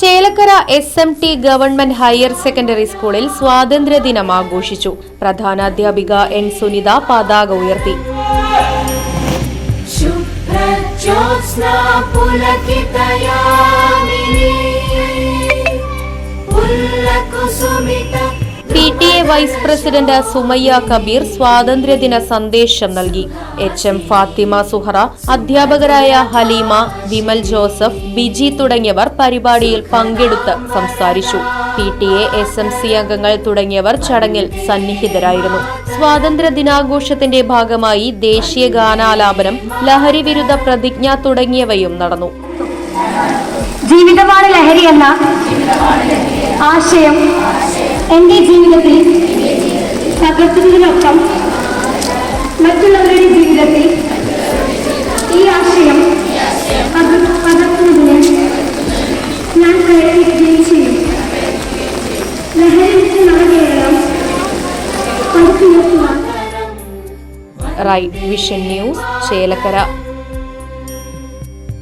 Chelakkara S M T government higher secondary സ്കൂളിൽ സ്വാതന്ത്ര്യദിനം ആഘോഷിച്ചു. പ്രധാനാധ്യാപിക എൻ സുനിത പതാക ഉയർത്തി. ശുഭ്രജ്യോത്സ്ന പുലകിതയാമിനി. വൈസ് പ്രസിഡന്റ് സുമയ്യ കബീർ സ്വാതന്ത്ര്യദിന സന്ദേശം നൽകി. എച്ച് എം ഫാത്തിമ സുഹറ അധ്യാപകരായ ഹലീമ വിമൽ ജോസഫ് ബിജി തുടങ്ങിയവർ പരിപാടിയിൽ പങ്കെടുത്ത് സംസാരിച്ചു. P T A S M C അംഗങ്ങൾ തുടങ്ങിയവർ ചടങ്ങിൽ സന്നിഹിതരായിരുന്നു. സ്വാതന്ത്ര്യ ദിനാഘോഷത്തിന്റെ ഭാഗമായി ദേശീയ ഗാനാലാപനം ലഹരി വിരുദ്ധ പ്രതിജ്ഞ തുടങ്ങിയവയും നടന്നു. ജീവിതമാണ് ലഹരി എന്ന ആശയം എന്റെ ജീവിതത്തിൽ പകർത്തുന്നതിനൊപ്പം മറ്റുള്ളവരുടെ ജീവിതത്തിൽ ഈ ആശയം പകർ- പകർത്തുന്നതിന് ഞാൻ പ്രയത്നിക്കുകയും ചെയ്യും. ലഹരിക്ക് നവകേരളം റൈറ്റ് വിഷൻ ന്യൂസ് ചേലക്കര.